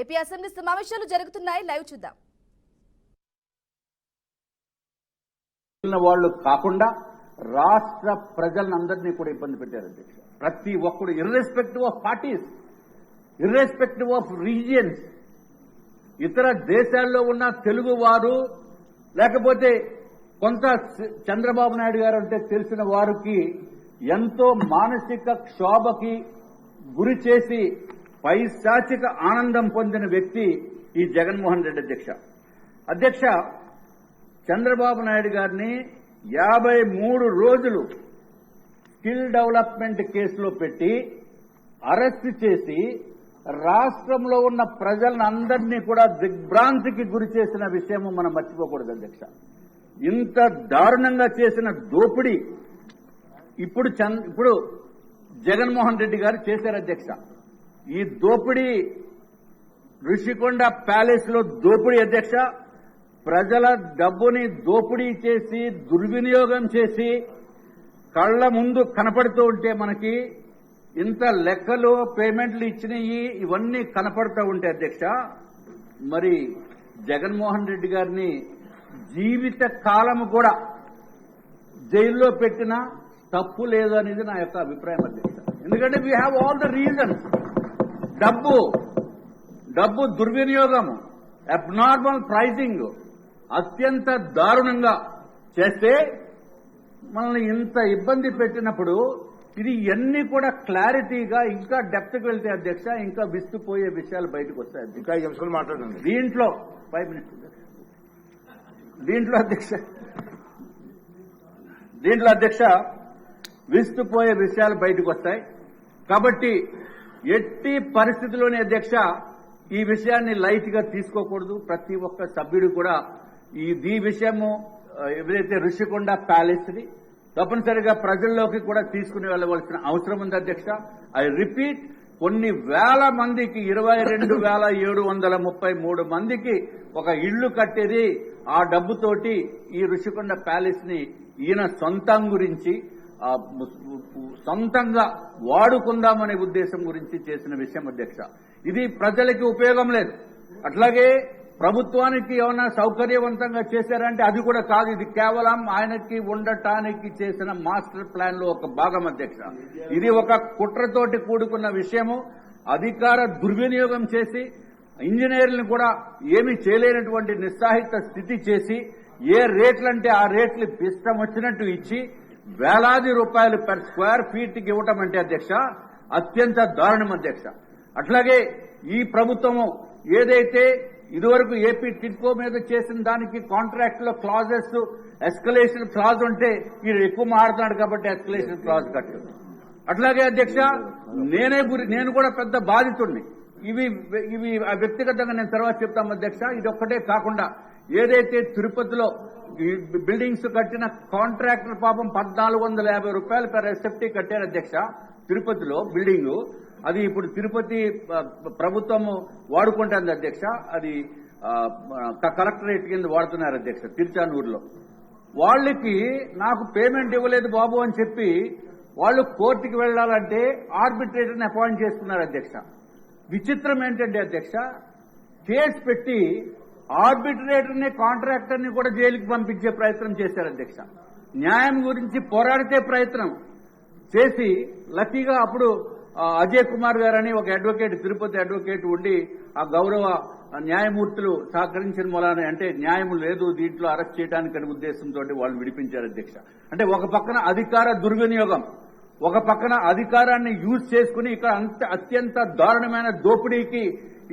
AP assembly సమావేశాలు జరుగుతున్నాయి. Live చూద్దాం. వాళ్ళు కాకుండా రాష్ట్ర ప్రజలందరినీ కూడా ఇబ్బంది పెట్టారు అధ్యక్ష. ప్రతి ఒక్కడు irrespective of parties irrespective of regions ఇతర దేశాల్లో ఉన్న తెలుగు వారు లేకపోతే కొంత చంద్రబాబు నాయుడు గారు అంటే తెలిసిన వారికి ఎంతో మానసిక క్షోభకి గురి చేసి పైశాచిక ఆనందం పొందిన వ్యక్తి ఈ జగన్మోహన్ రెడ్డి అధ్యక్ష. అధ్యక్ష చంద్రబాబు నాయుడు గారిని యాభై మూడు రోజులు స్కిల్ డెవలప్మెంట్ కేసులో పెట్టి అరెస్ట్ చేసి రాష్ట్రంలో ఉన్న ప్రజలందరినీ కూడా దిగ్భ్రాంతికి గురి చేసిన విషయం మనం మర్చిపోకూడదు అధ్యక్ష. ఇంత దారుణంగా చేసిన దోపిడీ ఇప్పుడు ఇప్పుడు జగన్మోహన్ రెడ్డి గారు చేశారు అధ్యక్ష. ఈ దోపిడీ ఋషికొండ ప్యాలెస్లో దోపిడీ అధ్యక్ష ప్రజల డబ్బుని దోపిడీ చేసి దుర్వినియోగం చేసి కళ్ళ ముందు కనపడుతూ ఉంటే మనకి ఇంత లెక్కలు పేమెంట్లు ఇచ్చినవి ఇవన్నీ కనపడుతూ ఉంటే అధ్యక్ష మరి జగన్మోహన్ రెడ్డి గారిని జీవిత కాలం కూడా జైల్లో పెట్టినా తప్పు లేదు అనేది నా యొక్క అభిప్రాయం అధ్యక్ష. ఎందుకంటే we have all the reasons డబ్బు డబ్బు దుర్వినియోగము అబ్నార్మల్ ప్రైజింగ్ అత్యంత దారుణంగా చేస్తే మనల్ని ఇంత ఇబ్బంది పెట్టినప్పుడు ఇది ఇవన్నీ కూడా క్లారిటీగా ఇంకా డెప్త్కి వెళ్తే అధ్యక్ష ఇంకా విస్తుపోయే విషయాలు బయటకు వస్తాయి ఇంకా మాట్లాడండి. దీంట్లో ఫైవ్ మినిట్స్ దీంట్లో అధ్యక్ష దీంట్లో అధ్యక్ష విస్తుపోయే విషయాలు బయటకు వస్తాయి. కాబట్టి ఎట్టి పరిస్థితిలోని అధ్యక్ష ఈ విషయాన్ని లైట్గా తీసుకోకూడదు. ప్రతి ఒక్క సభ్యుడు కూడా ఈ ఈ విషయము ఆ, ఏదైతే ఋషికొండ ప్యాలెస్ని తప్పనిసరిగా ప్రజల్లోకి కూడా తీసుకుని వెళ్ళవలసిన అవసరం ఉంది అధ్యక్ష. ఐ రిపీట్ కొన్ని వేల మందికి ఇరవై రెండు వేల ఏడు వందల ముప్పై మూడు మందికి ఒక ఇళ్ళు కట్టేది ఆ డబ్బుతోటి ఈ ఋషికొండ ప్యాలెస్ని ఈయన సొంతం గురించి సొంతంగా వాడుకుందామనే ఉద్దేశం గురించి చేసిన విషయం అధ్యక్ష. ఇది ప్రజలకి ఉపయోగం లేదు. అట్లాగే ప్రభుత్వానికి ఏమైనా సౌకర్యవంతంగా చేశారంటే అది కూడా కాదు. ఇది కేవలం ఆయనకి ఉండటానికి చేసిన మాస్టర్ ప్లాన్లో ఒక భాగం అధ్యక్ష. ఇది ఒక కుట్రతోటి కూడుకున్న విషయము. అధికార దుర్వినియోగం చేసి ఇంజనీర్లను కూడా ఏమీ చేయలేనటువంటి నిస్సాహిత స్థితి చేసి ఏ రేట్లంటే ఆ రేట్లు ఇష్టం వచ్చినట్టు ఇచ్చి వేలాది రూపాయలు పర్ స్క్వేర్ ఫీట్కి ఇవ్వటం అంటే అధ్యక్ష అత్యంత దారుణం అధ్యక్ష. అట్లాగే ఈ ప్రభుత్వము ఏదైతే ఇదివరకు ఏపీ టిడ్కో మీద చేసిన దానికి కాంట్రాక్ట్లో క్లాజెస్ ఎస్కలేషన్ క్లాజ్ ఉంటే మీరు ఎక్కువ మాడుతున్నాడు కాబట్టి ఎస్కలేషన్ క్లాజ్ కట్టు అట్లాగే అధ్యక్ష నేనే గురి నేను కూడా పెద్ద బాధితుడిని. ఇవి ఇవి వ్యక్తిగతంగా నేను తర్వాత చెప్తాం అధ్యక్ష. ఇది ఒక్కటే కాకుండా ఏదైతే తిరుపతిలో ఈ బిల్డింగ్స్ కట్టిన కాంట్రాక్టర్ పాపం పద్నాలుగు వందల యాభై రూపాయలు per ఎస్ఎఫ్టీ కట్టారు అధ్యక్ష. తిరుపతిలో బిల్డింగ్. అది ఇప్పుడు తిరుపతి ప్రభుత్వం వాడుకుంటుంది అధ్యక్ష. అది కలెక్టరేట్ కింద వాడుతున్నారు అధ్యక్ష తిరుచానూరులో. వాళ్ళకి నాకు పేమెంట్ ఇవ్వలేదు బాబు అని చెప్పి వాళ్ళు కోర్టుకి వెళ్ళాలంటే ఆర్బిట్రేటర్ని అపాయింట్ చేస్తున్నారు అధ్యక్ష. విచిత్రం ఏంటంటే అధ్యక్ష కేసు పెట్టి ఆర్బిట్రేటర్ని కాంట్రాక్టర్ని కూడా జైలుకి పంపించే ప్రయత్నం చేశారు అధ్యక్ష. న్యాయం గురించి పోరాడితే ప్రయత్నం చేసి లక్కీగా అప్పుడు అజయ్ కుమార్ గారని ఒక అడ్వకేట్ తిరుపతి అడ్వకేట్ ఉండి ఆ గౌరవ న్యాయమూర్తులు సహకరించిన మూలాన అంటే న్యాయం లేదు దీంట్లో అరెస్ట్ చేయడానికి అనే ఉద్దేశంతో వాళ్ళు విడిపించారు అధ్యక్ష. అంటే ఒక పక్కన అధికార దుర్వినియోగం ఒక పక్కన అధికారాన్ని యూజ్ చేసుకుని ఇక్కడ అంత అత్యంత దారుణమైన దోపిడీకి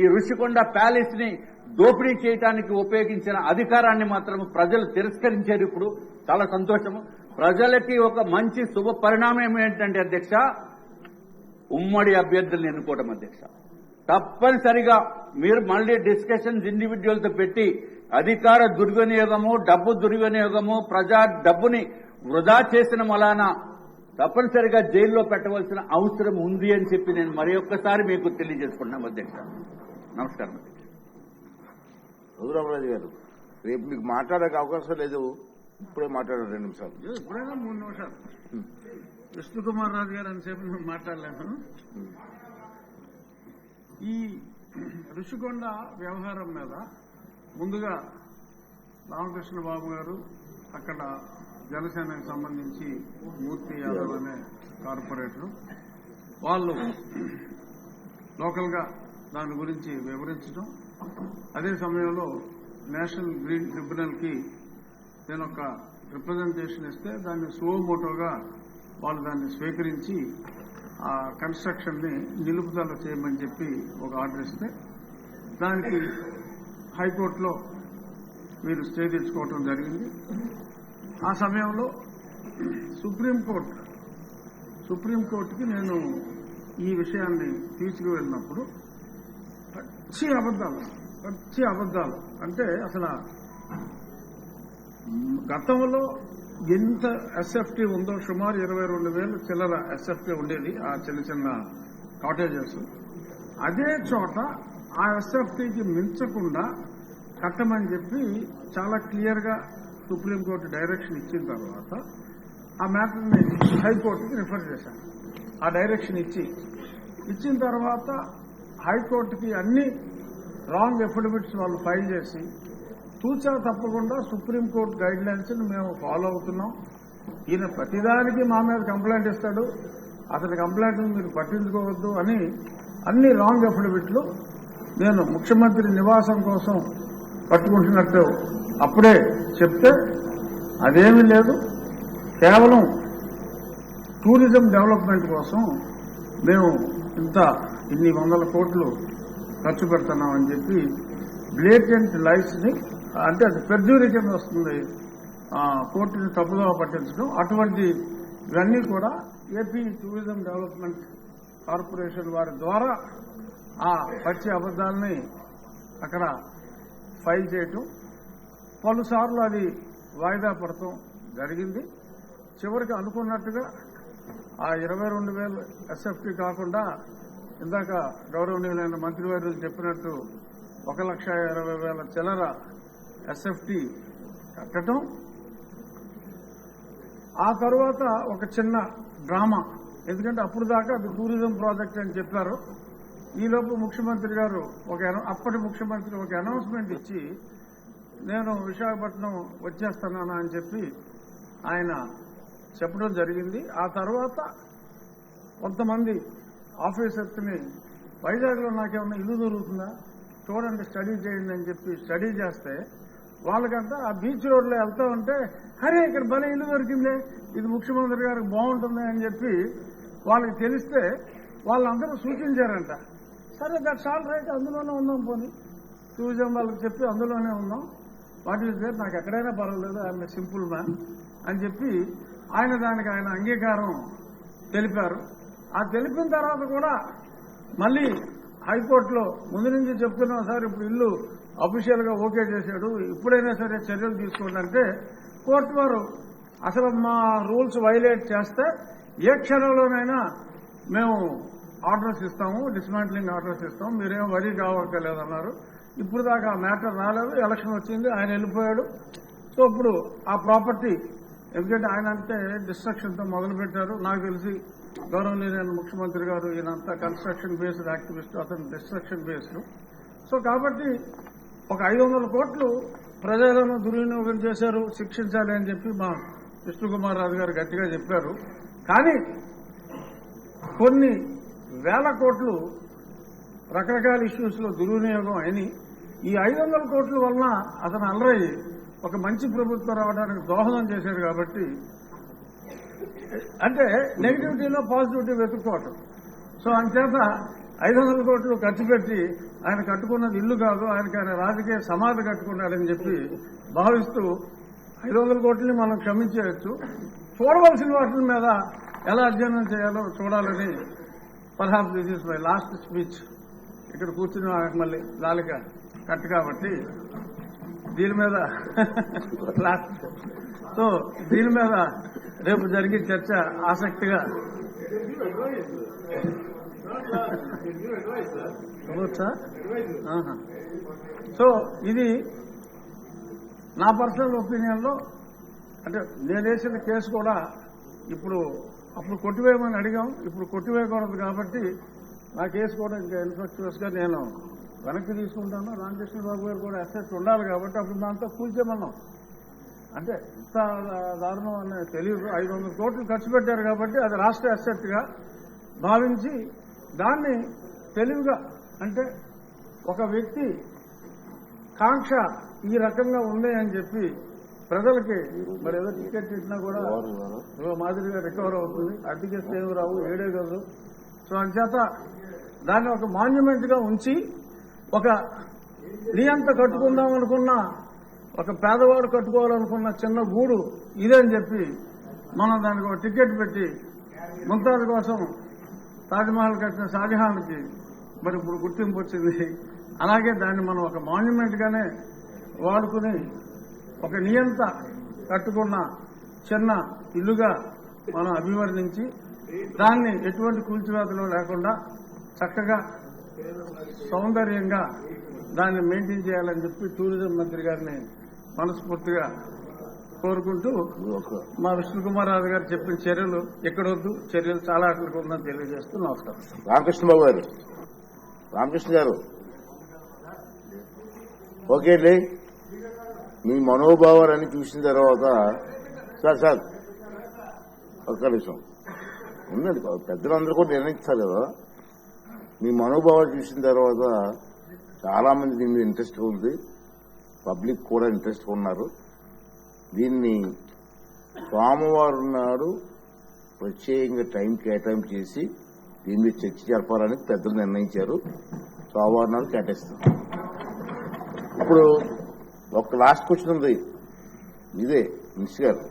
ఈ ఋషికొండ ప్యాలెస్ని దోపిడీ చేయడానికి ఉపయోగించిన అధికారాన్ని మాత్రం ప్రజలు తిరస్కరించారు ఇప్పుడు. చాలా సంతోషము. ప్రజలకి ఒక మంచి శుభ పరిణామం ఏంటంటే అధ్యక్ష ఉమ్మడి అభ్యర్థులను ఎన్నుకోవడం అధ్యక్ష. తప్పనిసరిగా మీరు మళ్ళీ డిస్కషన్స్ ఇండివిజువల్తో పెట్టి అధికార దుర్వినియోగము డబ్బు దుర్వినియోగము ప్రజా డబ్బుని వృధా చేసిన మలానా తప్పనిసరిగా జైల్లో పెట్టవలసిన అవసరం ఉంది అని చెప్పి నేను మరి ఒక్కసారి మీకు తెలియజేసుకుంటున్నాం అధ్యక్ష. నమస్కారం అధ్యక్ష. రఘురామరాజు గారు రేపు మీకు మాట్లాడే అవకాశం లేదు. ఇప్పుడే మాట్లాడారు రెండు నిమిషాలు. ఇప్పుడైనా మూడు నిమిషాలు. విష్ణుకుమార్ రాజు గారు అని చెప్పి నేను మాట్లాడలేను. ఈ ఋషికొండ వ్యవహారం మీద ముందుగా రామకృష్ణ బాబు గారు అక్కడ జనసేనకు సంబంధించి మూర్తి యాదవ్ అనే కార్పొరేటర్. వాళ్ళు లోకల్గా దాని గురించి వివరించడం అదే సమయంలో నేషనల్ గ్రీన్ ట్రిబ్యునల్కి నేను ఒక రిప్రజెంటేషన్ ఇస్తే దాన్ని సువోమోటోగా వాళ్ళు దాన్ని స్వీకరించి ఆ కన్స్ట్రక్షన్ని నిలుపుదల చేయమని చెప్పి ఒక ఆర్డర్ ఇస్తే దానికి హైకోర్టులో మీరు స్టే తెచ్చుకోవటం జరిగింది. ఆ సమయంలో సుప్రీంకోర్టు సుప్రీంకోర్టుకి నేను ఈ విషయాన్ని తీసుకువెళ్ళినప్పుడు పచ్చి అబద్ధాలు. పచ్చి అబద్ధాలు. అంటే అసలు గతంలో ఎంత ఎస్ఎఫ్టీ ఉందో సుమారు ఇరవై రెండు వేలు చిల్లర ఎస్ఎఫ్టీ ఉండేది ఆ చిన్న చిన్న కాటేజెస్. అదే చోట ఆ ఎస్ఎఫ్టీకి మించకుండా కట్టమని చెప్పి చాలా క్లియర్గా సుప్రీంకోర్టు డైరెక్షన్ ఇచ్చిన తర్వాత ఆ మ్యాటర్ని హైకోర్టుకి రిఫర్ చేశాను ఆ డైరెక్షన్ ఇచ్చి ఇచ్చిన తర్వాత హైకోర్టుకి అన్ని రాంగ్ ఎఫిడవిట్స్ వాళ్ళు ఫైల్ చేసి తూచా తప్పకుండా సుప్రీంకోర్టు గైడ్ లైన్స్ మేము ఫాలో అవుతున్నాం. ఈయన ప్రతిదానికి మా మీద కంప్లైంట్ ఇస్తాడు. అతని కంప్లైంట్ మీరు పట్టించుకోవద్దు అని అన్ని రాంగ్ అఫిడవిట్లు నేను ముఖ్యమంత్రి నివాసం కోసం పట్టుకుంటున్నట్టు అప్పుడే చెప్తే అదేమీ లేదు. కేవలం టూరిజం డెవలప్మెంట్ కోసం మేము ఇంత ఇన్ని వందల కోట్లు ఖర్చు పెడుతున్నామని చెప్పి బ్లేటెంట్ లైఫ్స్ని అంటే అది పెర్జూరీ కింద వస్తుంది. ఆ, కోర్టుని తప్పుగా పట్టించడం. అటువంటి ఇవన్నీ కూడా ఏపీ టూరిజం డెవలప్మెంట్ కార్పొరేషన్ వారి ద్వారా ఆ పచ్చి అబద్దాలని అక్కడ ఫైల్ చేయటం. పలుసార్లు అది వాయిదా పడటం జరిగింది. చివరికి అనుకున్నట్టుగా ఆ ఇరవై రెండు వేలు ఎస్ఎఫ్టీ కాకుండా ఇందాక గౌరవనీయులైన మంత్రివర్యులు చెప్పినట్టు ఒక లక్ష ఇరవై వేల చిల్లర ఎస్ఎఫ్టీ కట్టడం ఆ తర్వాత ఒక చిన్న డ్రామా. ఎందుకంటే అప్పుడు దాకా అది టూరిజం ప్రాజెక్ట్ అని చెప్పారు. ఈలోపు ముఖ్యమంత్రి గారు ఒక అప్పటి ముఖ్యమంత్రి ఒక అనౌన్స్మెంట్ ఇచ్చి నేను విశాఖపట్నం వచ్చేస్తున్నాను అని చెప్పి ఆయన చెప్పడం జరిగింది. ఆ తర్వాత కొంతమంది ఆఫీసర్స్ని వైజాగ్లో నాకేమన్నా ఇల్లు దొరుకుతుందా? చూడండి స్టడీ చేయండి అని చెప్పి స్టడీ చేస్తే వాళ్ళకంతా ఆ బీచ్ రోడ్లో వెళ్తా ఉంటే హరే ఇక్కడ భలే ఇల్లు దొరికిందే ఇది ముఖ్యమంత్రి గారికి బాగుంటుంది అని చెప్పి వాళ్ళకి తెలిస్తే వాళ్ళందరూ సూచించారంట. సరే దట్స్ ఆల్ రైట్ అందులోనే ఉందాం పోనీ. టూరిజం వాళ్ళకి చెప్పి అందులోనే ఉందాం వాట్ ఈస్ దేర్ నాకు ఎక్కడైనా పర్వాలేదు ఆయన సింపుల్ మ్యాన్ అని చెప్పి ఆయన దానికి ఆయన అంగీకారం తెలిపారు. ఆ తెలిపిన తర్వాత కూడా మళ్ళీ హైకోర్టులో ముందు నుంచి చెప్తున్నాం సార్ ఇప్పుడు ఇల్లు అఫీషియల్గా ఓకే చేశాడు ఇప్పుడైనా సరే చర్యలు తీసుకోండి అంటే కోర్టు వారు అసలు మా రూల్స్ వైలేట్ చేస్తే ఏ క్షణంలోనైనా మేము ఆర్డర్స్ ఇస్తాము డిస్మాంట్లింగ్ ఆర్డర్స్ ఇస్తాం మీరేం వరీ కావక్కర్లేదన్నారు. ఇప్పుడు దాకా ఆ మ్యాటర్ రాలేదు ఎలక్షన్ వచ్చింది ఆయన వెళ్ళిపోయాడు. సో ఇప్పుడు ఆ ప్రాపర్టీ ఎందుకంటే ఆయన అంటే డిస్ట్రక్షన్తో మొదలు పెట్టారు నాకు తెలిసి గౌరవనీయులైన ముఖ్యమంత్రి గారు ఈయనంతా కన్స్ట్రక్షన్ బేస్డ్ యాక్టివిస్ట్ అతను డిస్ట్రక్షన్ బేస్డ్ సో కాబట్టి ఒక ఐదు వందల కోట్లు ప్రజలను దుర్వినియోగం చేశారు శిక్షించాలి అని చెప్పి మా విష్ణుకుమార్ రాజు గారు గట్టిగా చెప్పారు. కానీ కొన్ని వేల కోట్లు రకరకాల ఇష్యూస్లో దుర్వినియోగం అయినాయి. ఈ ఐదు వందల కోట్ల వలన అతను అల్లరయ్యి ఒక మంచి ప్రభుత్వం రావడానికి దోహదం చేశారు కాబట్టి అంటే నెగిటివిటీలో పాజిటివిటీ వెతుక్కోవటం. సో అంచేత ఐదు వందల కోట్లు ఖర్చు పెట్టి ఆయన కట్టుకున్నది ఇల్లు కాదు ఆయనకి ఆయన రాజకీయ సమాధి కట్టుకున్నాడని చెప్పి భావిస్తూ ఐదు వందల కోట్లని మనం క్షమించేయచ్చు చూడవలసిన వాటి మీద ఎలా అధ్యయనం చేయాలో చూడాలని perhaps this is my last speech. ఇక్కడ కూర్చుని మళ్ళీ లాలిక కట్ కాబట్టి దీని మీద సో దీని మీద రేపు జరిగే చర్చ ఆసక్తిగా. సో ఇది నా పర్సనల్ ఒపీనియన్లో అంటే నేను వేసిన కేసు కూడా ఇప్పుడు అప్పుడు కొట్టివేయమని అడిగాం. ఇప్పుడు కొట్టివేయకూడదు కాబట్టి నా కేసు కూడా ఇంకా ఇన్ఫెక్చువస్గా నేను వెనక్కి తీసుకుంటాను. రామకృష్ణ బాబు గారు కూడా అసెట్స్ ఉండాలి కాబట్టి అప్పుడు దాంతో కూల్చేమన్నాం అంటే ఇంత దారుణం అనేది తెలియదు. ఐదు వందల కోట్లు ఖర్చు పెట్టారు కాబట్టి అది రాష్ట్ర అసెట్గా భావించి దాన్ని తెలివిగా అంటే ఒక వ్యక్తి కాంక్ష ఈ రకంగా ఉంది అని చెప్పి ప్రజలకి మరి ఏదో టికెట్ ఇచ్చినా కూడా మాదిరిగా రికవర్ అవుతుంది. అడ్డుకేస్తే ఏమి రావు ఏడే కాదు. సో అంచేత దాన్ని ఒక మాన్యుమెంట్గా ఉంచి ఒక నియంత కట్టుకుందాం అనుకున్న ఒక పేదవాడు కట్టుకోవాలనుకున్న చిన్న గూడు ఇదే అని చెప్పి మనం దానికి ఒక టికెట్ పెట్టి ముంతాజ్ కోసం తాజ్మహల్ కట్టిన షాజహాన్కి మరి ఇప్పుడు గుర్తింపు వచ్చింది. అలాగే దాన్ని మనం ఒక మాన్యుమెంట్ గానే వాడుకుని ఒక నియంత కట్టుకున్న చిన్న ఇల్లుగా మనం అభివర్ణించి దాన్ని ఎటువంటి కూల్చివేతలు లేకుండా చక్కగా సౌందర్యంగా దాన్ని మెయింటైన్ చేయాలని చెప్పి టూరిజం మంత్రి గారిని మనస్ఫూర్తిగా కోరుకుంటూ మా విష్ణుకుమార్ రాజు గారు చెప్పిన చర్యలు ఎక్కడొద్దు చర్యలు చాలా అక్కడికి ఉందని తెలియజేస్తూ నమస్కారం. రామకృష్ణ బాబు గారు. రామకృష్ణ గారు. ఓకే అండి. మీ మనోభావాలన్నీ చూసిన తర్వాత సార్ సార్ ఒక్క నిమిషం. ఉందండి పెద్దలందరూ కూడా నిర్ణయిస్తారు కదా. మీ మనోభావాలు చూసిన తర్వాత చాలా మంది దీని మీద ఇంట్రెస్ట్ ఉంది. పబ్లిక్ కూడా ఇంట్రెస్ట్ ఉన్నారు. దీన్ని స్వామివారు నాడు ప్రత్యేకంగా టైం కేటాయింపు చేసి దీని మీద చర్చ జరపాలని పెద్దలు నిర్ణయించారు. సోమవారం నాడు కేటాయిస్తాం ఇప్పుడు ఒక లాస్ట్ క్వశ్చన్ ఉంది. ఇదే మిస్ గారు.